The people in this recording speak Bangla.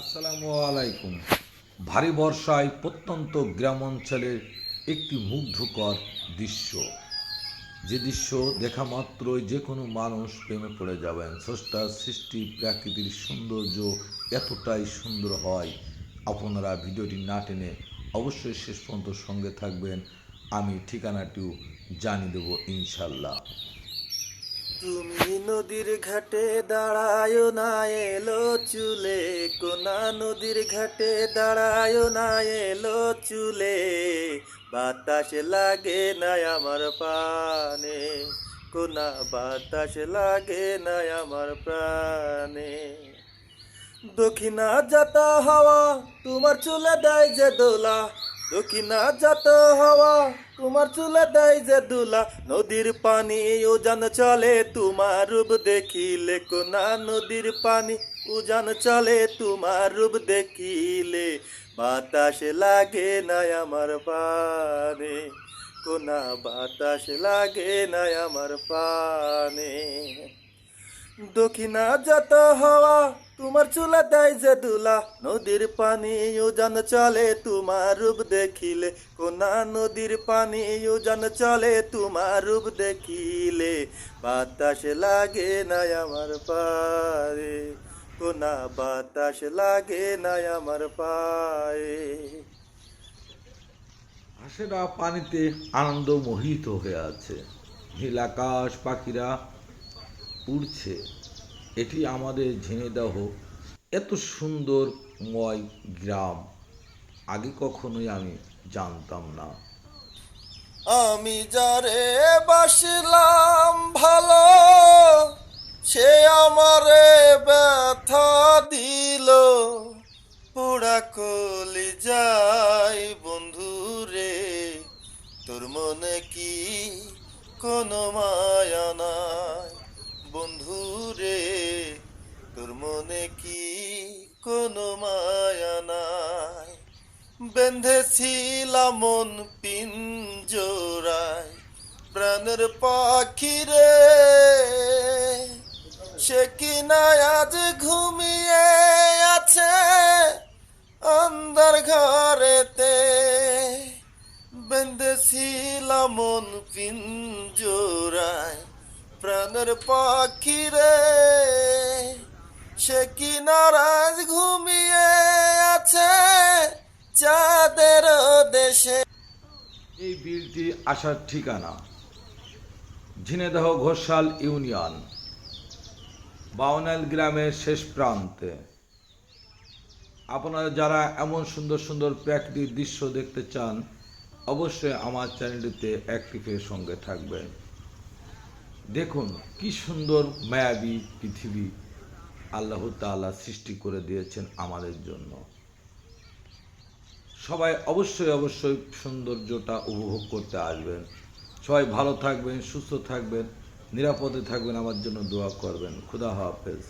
আসসালামু আলাইকুম। ভারী বর্ষায় প্রত্যন্ত গ্রাম অঞ্চলের একটি মুগ্ধকর দৃশ্য। যে দৃশ্য দেখা মাত্রই যে কোনো মানুষ প্রেমে পড়ে যাবেন। স্রষ্টার সৃষ্টি প্রাকৃতিক সৌন্দর্য এতটাই সুন্দর হয়। আপনারা ভিডিওটি না টেনে অবশ্যই শেষ পর্যন্ত সঙ্গে থাকবেন। আমি ঠিকানাটিও জানিয়ে দেবো ইনশাল্লাহ তুমি নদীর ঘাটে দাঁড়ায় না, এলো চুলে। কোনা নদীর ঘাটে দাঁড়ায় না, এলো চুলে। বাতাস লাগে না আমার পানে কোনা বাতাস লাগে না আমার প্রাণে। দক্ষিণা যত হাওয়া, তোমার চুলে দেয় যে দোলা। দক্ষিণা যত হাওয়া তোমার চুলা দেয় যে দুলা, নদীর পানি, উজান চলে তোমার রূপ দেখিলে, কোনা নদীর পানি, উজান চলে তোমার রূপ দেখিলে। বাতাস লাগে না আমার পানে, কোনা বাতাস লাগে না আমার পানে। দক্ষিণা যত হওয়া, তোমার চুলা দেয় যে দুলা। নদীর পানি উজান চলে, তোমার রূপ দেখিলে। কোনা নদীর পানি উজান চলে, তোমার রূপ দেখিলে। বাতাস লাগে না আমার পায়ে, কোনা বাতাস লাগে না আমার পায়ে। হাঁসেরা পানিতে আনন্দ মোহিত হয়ে আছে। নীল আকাশ পাখিরা উড়ছে। এটি আমাদের ঝিনেদাহ এত সুন্দর ময় গ্রাম। আগে কখনোই আমি জানতাম না। আমি যারে বাসিলাম ভালো, সে আমারে ব্যথা দিল। পোড়া কলি যাই বন্ধু রে তোর মনে কি কোনো মায়া কোনো মায়া নাই। বেঁধেছিলাম মন পিঞ্জোরায়, প্রাণের পাখি রে সে কি না আজ ঘুমিয়ে আছে অন্দর ঘরেতে? বেঁধেছিলাম মন পিঞ্জোরায়, প্রাণের পাখি রে সে কি নারাজ ঘুমিয়ে আছে চাঁদের দেশে। এই বিলটি আসার ঠিকানা ঝিনেদহ ঘোষাল ইউনিয়ন বাউনাল গ্রামের শেষ প্রান্তে। আপনারা যারা এমন সুন্দর সুন্দর প্রাকৃতিক দৃশ্য দেখতে চান, অবশ্যই আমার চ্যানেলটিতে অ্যাক্টিভের সঙ্গে থাকবেন। দেখুন কি সুন্দর মায়াবী পৃথিবী। আল্লাহ তাআলা সৃষ্টি করে দিয়েছেন আমাদের জন্য। সবাই অবশ্যই অবশ্যই সৌন্দর্যটা উপভোগ করতে আসবেন। সবাই ভালো থাকবেন, সুস্থ থাকবেন, নিরাপদে থাকবেন, আমার জন্য দোয়া করবেন। খুদা হাফেজ।